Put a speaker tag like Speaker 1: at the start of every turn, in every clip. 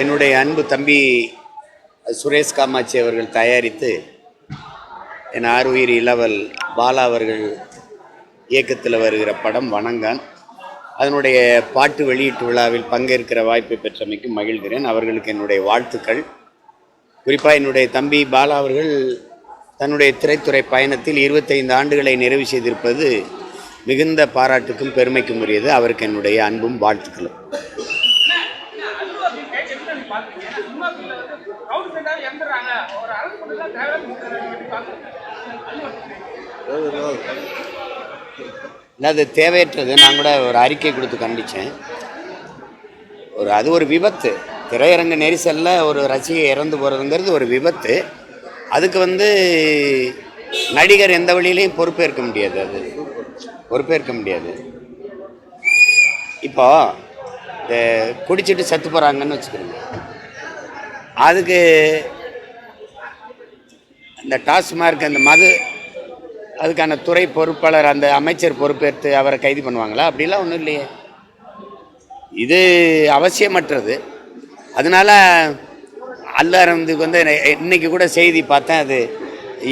Speaker 1: என்னுடைய அன்பு தம்பி சுரேஷ் காமாட்சி அவர்கள் தயாரித்து என் ஆறுயிர் இளவல் பாலா அவர்கள் இயக்கத்தில் வருகிற படம் வணங்கான். அதனுடைய பாட்டு வெளியீட்டு விழாவில் பங்கேற்கிற வாய்ப்பை பெற்றமைக்கு மகிழ்கிறேன். அவர்களுக்கு என்னுடைய வாழ்த்துக்கள். குறிப்பாக என்னுடைய தம்பி பாலா அவர்கள் தன்னுடைய திரைத்துறை பயணத்தில் இருபத்தைந்து ஆண்டுகளை நிறைவு செய்திருப்பது மிகுந்த பாராட்டுக்கும் பெருமைக்கும் உரியது. அவருக்கு என்னுடைய அன்பும் வாழ்த்துக்களும். இல்லை அது தேவையற்றது. நான் கூட ஒரு அறிக்கை கொடுத்து கண்டித்தேன் ஒரு அது ஒரு விபத்து. திரையரங்க நெரிசலில் ஒரு ரசிகை இறந்து போகிறதுங்கிறது ஒரு விபத்து. அதுக்கு வந்து நடிகர் எந்த வழியிலையும் பொறுப்பேற்க முடியாது அது. பொறுப்பேற்க முடியாது. இப்போ இந்த குடிச்சிட்டு செத்து போகிறாங்கன்னு வச்சுக்கிறோங்க அதுக்கு இந்த டாஸ்மார்க் அந்த மது அதுக்கான துறை பொறுப்பாளர் அந்த அமைச்சர் பொறுப்பேற்று அவரை கைது பண்ணுவாங்களா? அப்படிலாம் ஒன்றும் இல்லையே. இது அவசியமற்றது. அதனால அல்லாரந்துக்கு வந்து இன்றைக்கி இன்னைக்கு கூட செய்தி பார்த்தேன். அது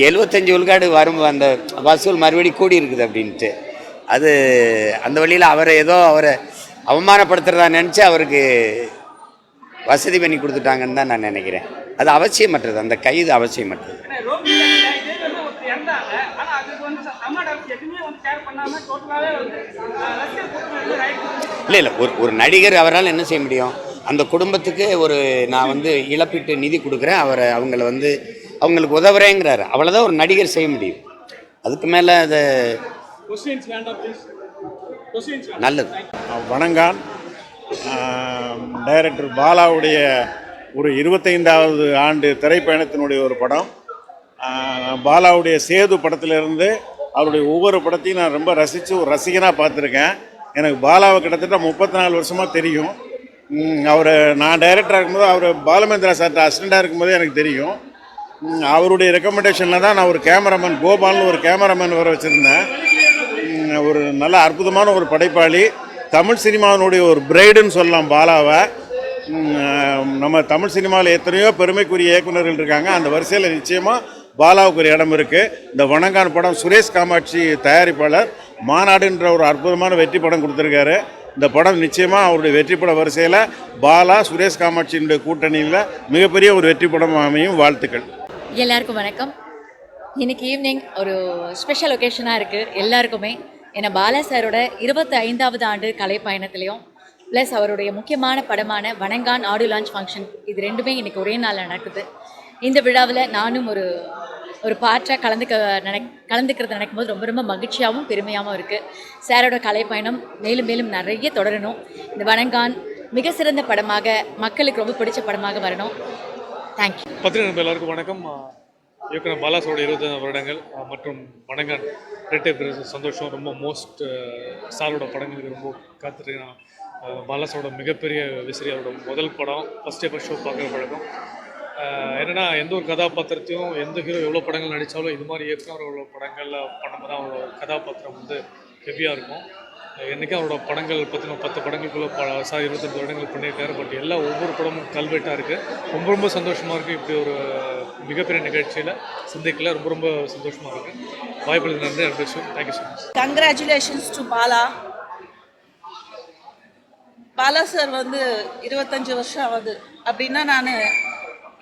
Speaker 1: எழுபத்தஞ்சு உள்காடு வரும் அந்த வசூல் மறுபடி கூடி இருக்குது அப்படின்ட்டு. அது அந்த வழியில் அவரை ஏதோ அவரை அவமானப்படுத்துறதா நினச்சி அவருக்கு வசதி பண்ணி கொடுத்துட்டாங்கன்னு தான் நான் நினைக்கிறேன். அது அவசியமற்றது. அந்த கைது அவசியமற்றது. இல்லை இல்லை. ஒரு ஒரு நடிகர் அவரால் என்ன செய்ய முடியும்? அந்த குடும்பத்துக்கு ஒரு நான் வந்து இழப்பீட்டு நிதி கொடுக்குறேன். அவரை அவங்கள வந்து அவங்களுக்கு உதவுறேங்கிறாரு. அவ்வளோதான் ஒரு நடிகர் செய்ய முடியும். அதுக்கு மேலே அது நல்லது.
Speaker 2: வணங்கான். டைரக்டர் பாலாவுடைய ஒரு இருபத்தைந்தாவது ஆண்டு திரைப்பயணத்தினுடைய ஒரு படம். பாலாவுடைய சேது படத்திலிருந்து அவருடைய ஒவ்வொரு படத்தையும் நான் ரொம்ப ரசித்து ஒரு ரசிகனாக பார்த்துருக்கேன். எனக்கு பாலாவை கிட்டத்தட்ட முப்பத்தி நாலு வருஷமாக தெரியும் அவர் நான் டைரக்டராக இருக்கும்போது அவர் பாலமேந்திரா சார்ட்ட அசிஸ்டண்ட்டாக இருக்கும்போது எனக்கு தெரியும். அவருடைய ரெக்கமெண்டேஷனில் தான் நான் ஒரு கேமராமேன் கோபால்னு ஒரு கேமராமேன் வர வச்சுருந்தேன். ஒரு நல்ல அற்புதமான ஒரு படைப்பாளி. தமிழ் சினிமாவினுடைய ஒரு பிரைடுன்னு சொல்லலாம் பாலாவை. நம்ம தமிழ் சினிமாவில் எத்தனையோ பெருமைக்குரிய இயக்குனர்கள் இருக்காங்க. அந்த வரிசையில் நிச்சயமாக பாலாவுக்கு ஒரு இடம் இருக்குது இந்த வணங்கான் படம் சுரேஷ் காமாட்சி தயாரிப்பாளர். மாநாடுன்ற ஒரு அற்புதமான வெற்றி படம் கொடுத்துருக்காரு. இந்த படம் நிச்சயமாக அவருடைய வெற்றி பட வரிசையில் பாலா சுரேஷ் காமாட்சியினுடைய கூட்டணியில் மிகப்பெரிய ஒரு வெற்றி படம் அமையும். வாழ்த்துக்கள்.
Speaker 3: எல்லாருக்கும் வணக்கம். இன்னைக்கு ஈவினிங் ஒரு ஸ்பெஷல் ஒகேஷனாக இருக்குது எல்லாருக்குமே. ஏன்னா பாலா சாரோட இருபத்தி ஐந்தாவது ஆண்டு கலை பயணத்துலேயும் ப்ளஸ் அவருடைய முக்கியமான படமான வணங்கான் ஆடியோ லான்ச் ஃபங்க்ஷன் இது ரெண்டுமே இன்றைக்கி ஒரே நாளில் நடக்குது. இந்த விழாவில் நானும் ஒரு ஒரு பாற்றாக கலந்துக்க நினை கலந்துக்கிறது நினைக்கும் போது ரொம்ப ரொம்ப மகிழ்ச்சியாகவும் பெருமையாகவும் இருக்குது சாரோட கலைப்பயணம் மேலும் மேலும் நிறைய தொடரணும். இந்த வணங்கான் மிக சிறந்த படமாக மக்களுக்கு ரொம்ப பிடிச்ச படமாக வரணும். தேங்க்யூ
Speaker 4: பத்திரிகை எல்லாருக்கும் வணக்கம். இயக்குனர் பாலாசோட இருபத்தஞ்சு வருடங்கள் மற்றும் வணங்கான் ரெட்டை சந்தோஷம் ரொம்ப மோஸ்ட் சாரோட படங்களுக்கு ரொம்ப காத்துட்டு நான் பாலாசோட மிகப்பெரிய விசிறி அவரோட முதல் படம் ஃபஸ்ட் டே ஷோ பார்க்குற பழக்கம். என்னன்னா எந்த ஒரு கதாபாத்திரத்தையும் எந்த ஹீரோ எவ்வளோ படங்கள் நடித்தாலும் இது மாதிரி இயக்குனர் அவ்வளோ படங்களில் பண்ணும்போது தான் அவரோட கதாபாத்திரம் வந்து ஹெவியாக இருக்கும். என்றைக்கும் அவரோட படங்கள் பற்றின பத்து படங்களுக்குள்ள ப சாரி இருபத்தஞ்சு வருடங்கள் பண்ணியிருக்காரு. பட் எல்லா ஒவ்வொரு படமும் கல்வெட்டாக இருக்குது ரொம்ப ரொம்ப சந்தோஷமாக இருக்குது இப்படி ஒரு மிகப்பெரிய நிகழ்ச்சியில் சிந்திக்கல. ரொம்ப ரொம்ப சந்தோஷமாக இருக்குது வாய்ப்புகள் நன்றி. அடுத்த thank you so much
Speaker 5: congratulations to Bala Bala sir வந்து இருபத்தஞ்சு வருஷம் ஆகுது. அப்படின்னா நான்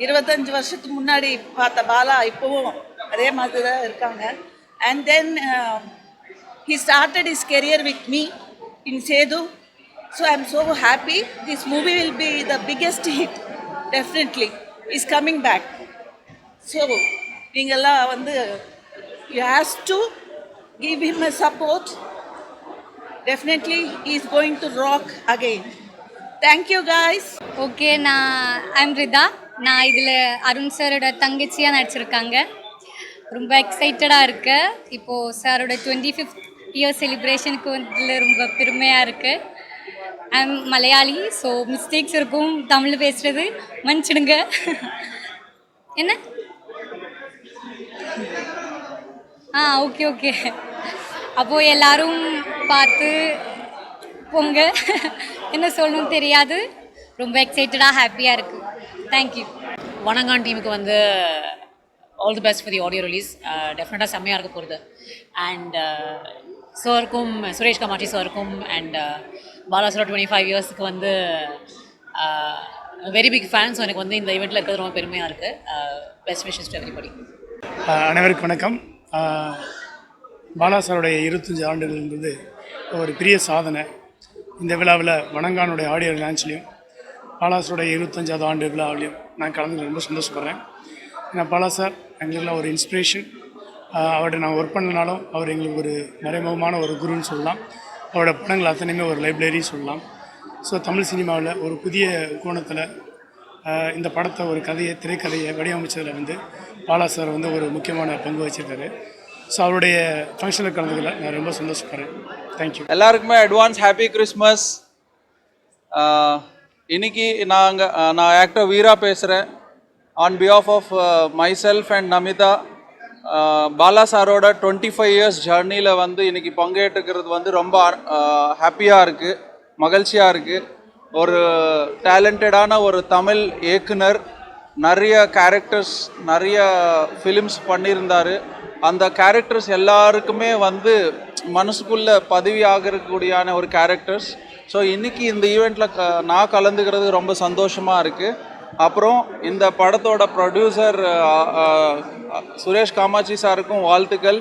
Speaker 5: இருபத்தஞ்சு வருஷத்துக்கு முன்னாடி பார்த்த பாலா இப்போவும் அதே மாதிரி தான் இருக்காங்க and then he started is career with me in Sethu so I am so happy this movie will be the biggest hit definitely is coming back so நீங்கள்லாம் வந்து you has to give him a support. Definitely, he is going to rock again. Thank you, guys.
Speaker 6: Okay நான் I'm Ritha நான் இதில் அருண் சாரோட தங்கச்சியாக நடிச்சிருக்காங்க. ரொம்ப எக்ஸைட்டடாக இருக்கு. இப்போது சாரோட டுவெண்ட்டி ஃபிஃப்த் இயர் செலிப்ரேஷனுக்கு வந்ததில் ரொம்ப பெருமையாக இருக்குது ஐம் மலையாளி ஸோ மிஸ்டேக்ஸ் இருக்கும். தமிழ் பேசுகிறது மன்னிச்சிடுங்க. என்ன? ஆ ஓகே ஓகே அப்போது எல்லாரும் பார்த்து போங்க. என்ன சொல்லணும் தெரியாது. ரொம்ப எக்ஸைட்டடாக ஹாப்பியாக இருக்குது தேங்க்யூ
Speaker 7: வணங்கான் டீமுக்கு வந்து all the best for the audio release டெஃபினட்டாக செம்மையாக இருக்க போகிறது அண்ட் சாருக்கும் சுரேஷ் கமாட்டி சாருக்கும் அண்ட் பாலாசுரா டுவெண்ட்டி ஃபைவ் இயர்ஸ்க்கு வந்து வெரி பிக் ஃபேன்ஸ் எனக்கு வந்து இந்த ஈவெண்ட்டில் இருக்கிறது ரொம்ப பெருமையாக இருக்குது பெஸ்ட் விஷஸ் டு எவ்ரிபடி
Speaker 8: அனைவருக்கும் வணக்கம். Uh, ஆஹ் பாலா சாருடைய இருபத்தஞ்சி ஆண்டுகள்ன்றது ஒரு பெரிய சாதனை. இந்த விழாவில் வணங்கானுடைய ஆடியோ லான்ச்லேயும் பாலாசருடைய இருபத்தஞ்சாவது ஆண்டு விழாவிலையும் நான் கலந்து ரொம்ப சந்தோஷப்படுறேன். ஏன்னா பாலா சார் எங்களுக்குலாம் ஒரு இன்ஸ்பிரேஷன் அவர்கிட்ட நான் ஒர்க் பண்ணனாலும் அவர் எங்களுக்கு ஒரு மறைமுகமான ஒரு குருன்னு சொல்லலாம். அவரோட படங்கள் அத்தனையுமே ஒரு லைப்ரரி சொல்லலாம். ஸோ தமிழ் சினிமாவில் ஒரு புதிய கோணத்தில் இந்த படத்தை ஒரு கதையை திரைக்கதையை வடிவமைச்சதில் வந்து பாலா சார் வந்து ஒரு முக்கியமான பங்கு வச்சிருக்காரு. ஸோ அவருடைய ஃபங்க்ஷனில் கலந்துக்கல நான் ரொம்ப சந்தோஷப்படுறேன். தேங்க்யூ
Speaker 9: எல்லாருக்குமே அட்வான்ஸ் ஹாப்பி கிறிஸ்மஸ் இன்னைக்கு நாங்கள் நான் ஆக்டர் வீரா பேசுகிறேன் on behalf of myself and Namitha Bala சாரோட டுவெண்ட்டி ஃபைவ் இயர்ஸ் ஜர்னியில் வந்து இன்னைக்கு பங்கேற்றுக்கிறது வந்து ரொம்ப ஹாப்பியாக இருக்குது மகிழ்ச்சியாக இருக்குது ஒரு டேலண்டடான ஒரு தமிழ் இயக்குனர் நிறைய கேரக்டர்ஸ் நிறைய ஃபிலிம்ஸ் பண்ணியிருந்தார். அந்த கேரக்டர்ஸ் எல்லாருக்குமே வந்து மனசுக்குள்ளே பதிவி ஆகிறக்கூடியான ஒரு கேரக்டர்ஸ் ஸோ இன்றைக்கி இந்த ஈவெண்ட்டில் க நான் கலந்துக்கிறது ரொம்ப சந்தோஷமாக இருக்குது அப்புறம் இந்த படத்தோட ப்ரொடியூசர் சுரேஷ் காமாட்சி சாருக்கும் வாழ்த்துக்கள்.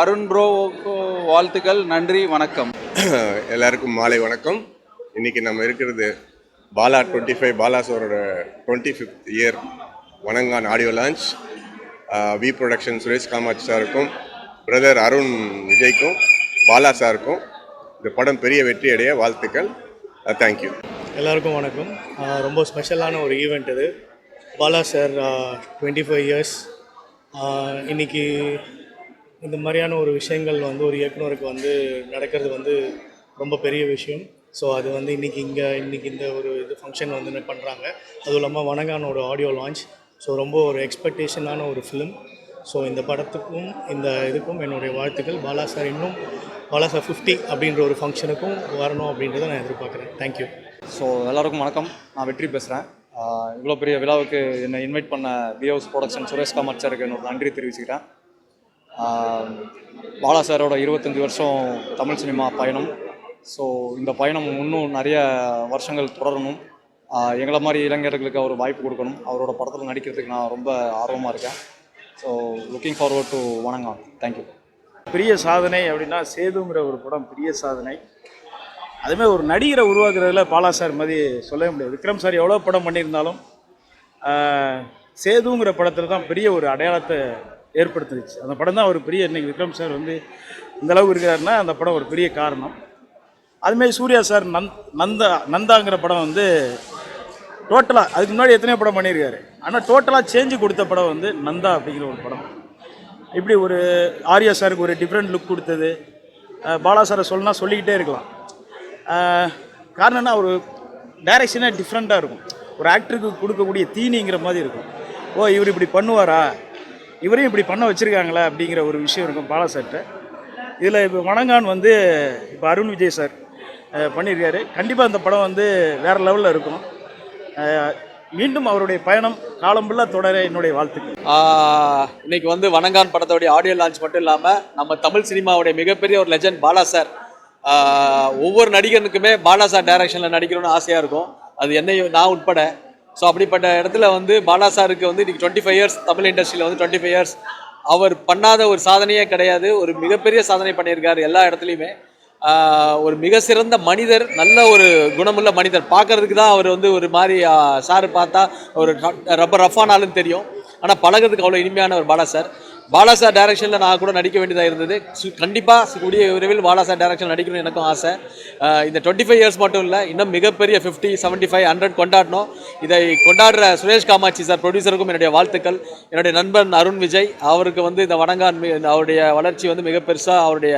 Speaker 9: அருண் ப்ரோவுக்கும் வாழ்த்துக்கள். நன்றி வணக்கம்.
Speaker 10: எல்லாருக்கும் மாலை வணக்கம். இன்றைக்கி நம்ம இருக்கிறது பாலா டுவெண்ட்டி ஃபைவ் பாலா சாரோட twenty fifth year Vanangaan audio launch V production Suresh Kamatchi சாருக்கும் பிரதர் அருண் விஜய்க்கும் பாலா சாருக்கும் இந்த படம் பெரிய வெற்றி அடைய வாழ்த்துக்கள் தேங்க்யூ
Speaker 8: எல்லாருக்கும் வணக்கம். ரொம்ப ஸ்பெஷலான ஒரு ஈவெண்ட் இது. Bala sir twenty five years இன்றைக்கி இந்த மாதிரியான ஒரு விஷயங்கள் வந்து ஒரு இயக்குனருக்கு வந்து நடக்கிறது வந்து ரொம்ப பெரிய விஷயம். ஸோ அது வந்து இன்றைக்கி இங்கே இன்றைக்கி இந்த ஒரு இது ஃபங்க்ஷன் வந்து பண்ணுறாங்க அதுவும் இல்லாமல் வணங்கானோட ஆடியோ லான்ச் ஸோ ரொம்ப ஒரு எக்ஸ்பெக்டேஷனான ஒரு ஃபிலிம் ஸோ இந்த படத்துக்கும் இந்த இதுக்கும் என்னுடைய வாழ்த்துக்கள். பாலா சார் இன்னும் பாலா சார் ஃபிஃப்டி அப்படின்ற ஒரு ஃபங்க்ஷனுக்கும் வரணும் அப்படின்றத நான் எதிர்பார்க்குறேன். தேங்க்யூ
Speaker 11: ஸோ எல்லாருக்கும் வணக்கம். நான் வெற்றி பேசுகிறேன் இவ்வளோ பெரிய விழாவுக்கு என்னை இன்வைட் பண்ண பிஹவுஸ் ப்ரொடக்ஷன் சுரேஷ் காமத் சாருக்கு என்னோட நன்றி தெரிவிச்சுக்கிறேன். பாலா சாரோட இருபத்தஞ்சி வருஷம் தமிழ் சினிமா பயணம். ஸோ இந்த பயணம் இன்னும் நிறைய வருஷங்கள் தொடரணும். எங்களை மாதிரி இளைஞர்களுக்கு அவர் வாய்ப்பு கொடுக்கணும். அவரோட படத்தில் நடிக்கிறதுக்கு நான் ரொம்ப ஆர்வமாக இருக்கேன். So looking forward to Vanangaan thank you
Speaker 12: பெரிய சாதனை அப்படின்னா சேதுங்கிற ஒரு படம் பெரிய சாதனை. அதுமாதிரி ஒரு நடிகரை உருவாக்குறதுல பாலா சார் மாதிரி சொல்லவே முடியாது. விக்ரம் சார் எவ்வளோ படம் பண்ணியிருந்தாலும் சேதுங்கிற படத்தில் தான் பெரிய ஒரு அடையாளத்தை ஏற்படுத்திருச்சு. அந்த படம் தான் ஒரு பெரிய இன்றைக்கி விக்ரம் சார் வந்து இந்த அளவுக்கு இருக்கிறாருன்னா அந்த படம் ஒரு பெரிய காரணம். அதுமாரி சூர்யா சார் நந்த் நந்தா நந்தாங்கிற படம் வந்து டோட்டலாக அதுக்கு முன்னாடி எத்தனையோ படம் பண்ணியிருக்காரு. ஆனால் டோட்டலாக சேஞ்சு கொடுத்த படம் வந்து நந்தா அப்படிங்கிற ஒரு படம். இப்படி ஒரு ஆர்யா சாருக்கு ஒரு டிஃப்ரெண்ட் லுக் கொடுத்தது? பாலா சாரை சொல்லனா சொல்லிக்கிட்டே இருக்கலாம். காரணம்னா காரணம் என்ன? ஒரு டைரக்ஷனே டிஃப்ரெண்ட்டாக இருக்கும். ஒரு ஆக்டருக்கு கொடுக்கக்கூடிய தீனிங்கிற மாதிரி இருக்கும். ஓ இவர் இப்படி பண்ணுவாரா? இவரையும் இப்படி பண்ண வச்சுருக்காங்களா? அப்படிங்கிற ஒரு விஷயம் இருக்கும் பாலா சார்கிட்ட. இதில் இப்போ வணங்கான் வந்து இப்போ அருண் விஜய் சார் பண்ணியிருக்காரு. கண்டிப்பாக அந்த படம் வந்து வேறு லெவலில் இருக்கும். மீண்டும் அவருடைய பயணம் காலம்புள்ள தொடர என்னுடைய வாழ்த்துக்கள்.
Speaker 11: இன்னைக்கு வந்து வணங்கான் படத்தோடைய ஆடியோ லான்ச் மட்டும் இல்லாமல் நம்ம தமிழ் சினிமாவுடைய மிகப்பெரிய ஒரு லெஜண்ட் பாலா சார் ஒவ்வொரு நடிகனுக்குமே பாலா சார் டைரக்ஷனில் நடிக்கணும்னு ஆசையாக இருக்கும். அது என்னையும் நான் உட்பட. ஸோ அப்படிப்பட்ட இடத்துல வந்து பாலா சாருக்கு வந்து இன்றைக்கி டுவெண்ட்டி ஃபைவ் இயர்ஸ் தமிழ் இண்டஸ்ட்ரியில் வந்து டுவெண்ட்டி ஃபைவ் இயர்ஸ் அவர் பண்ணாத ஒரு சாதனையே கிடையாது. ஒரு மிகப்பெரிய சாதனை பண்ணியிருக்காரு எல்லா இடத்துலையுமே. ஒரு மிக சிறந்த மனிதர் நல்ல ஒரு குணமுள்ள மனிதர். பார்க்கறதுக்கு தான் அவர் வந்து ஒரு மாதிரி சார் பார்த்தா ஒரு ரப்பர் ரஃபானாலும் தெரியும். ஆனால் பழகிறதுக்கு அவ்வளோ இனிமையான ஒரு பாலா சார். பாலா சார் டைரக்ஷனில் நான் கூட நடிக்க வேண்டியதாக இருந்தது. கண்டிப்பாக கூடிய விரைவில் பாலா சார் டைரக்ஷன் நடிக்கணும்னு எனக்கும் ஆசை. இந்த டுவெண்ட்டி ஃபைவ் இயர்ஸ் மட்டும் இல்லை இன்னும் மிகப்பெரிய ஃபிஃப்டி செவன்ட்டி ஃபைவ் ஹண்ட்ரட் கொண்டாடணும். இதை கொண்டாடுற சுரேஷ் காமாட்சி சார் ப்ரொடியூசருக்கும் என்னுடைய வாழ்த்துக்கள். என்னுடைய நண்பன் அருண் விஜய் அவருக்கு வந்து இந்த வணங்கான் அவருடைய வளர்ச்சி வந்து மிக பெருசாக அவருடைய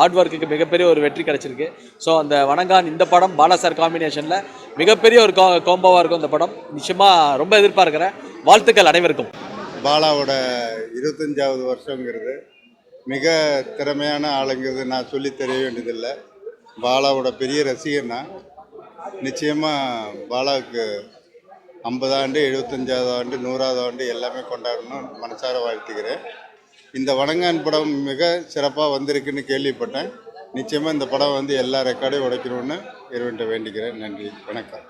Speaker 11: ஹார்ட் ஒர்க்குக்கு மிகப்பெரிய ஒரு வெற்றி கிடைச்சிருக்கு. ஸோ அந்த வணங்கான் இந்த படம் பாலா சார் காம்பினேஷனில் மிகப்பெரிய ஒரு கோ கோம்போவாக இருக்கும் இந்த படம். நிச்சயமாக ரொம்ப எதிர்பார்க்குறேன். வாழ்த்துக்கள் அனைவருக்கும்.
Speaker 10: பாலாவோட இருபத்தஞ்சாவது வருஷங்கிறது மிக திறமையான ஆளுங்கிறது நான் சொல்லி தெரிய வேண்டியதில்லை. பாலாவோட பெரிய ரசிகன் நான்
Speaker 13: நிச்சயமாக பாலாவுக்கு ஐம்பது ஆண்டு எழுபத்தஞ்சாவது ஆண்டு நூறாவது ஆண்டு எல்லாமே கொண்டாடணும் மனசார வாழ்த்துக்கிறேன் இந்த வணங்கான் படம் மிக சிறப்பாக வந்திருக்குன்னு கேள்விப்பட்டேன். நிச்சயமாக இந்த படம் வந்து எல்லா ரெக்கார்டையும் உடைக்கணும்னு இறைவன்ட்ட வேண்டிக்கிறேன். நன்றி. வணக்கம்.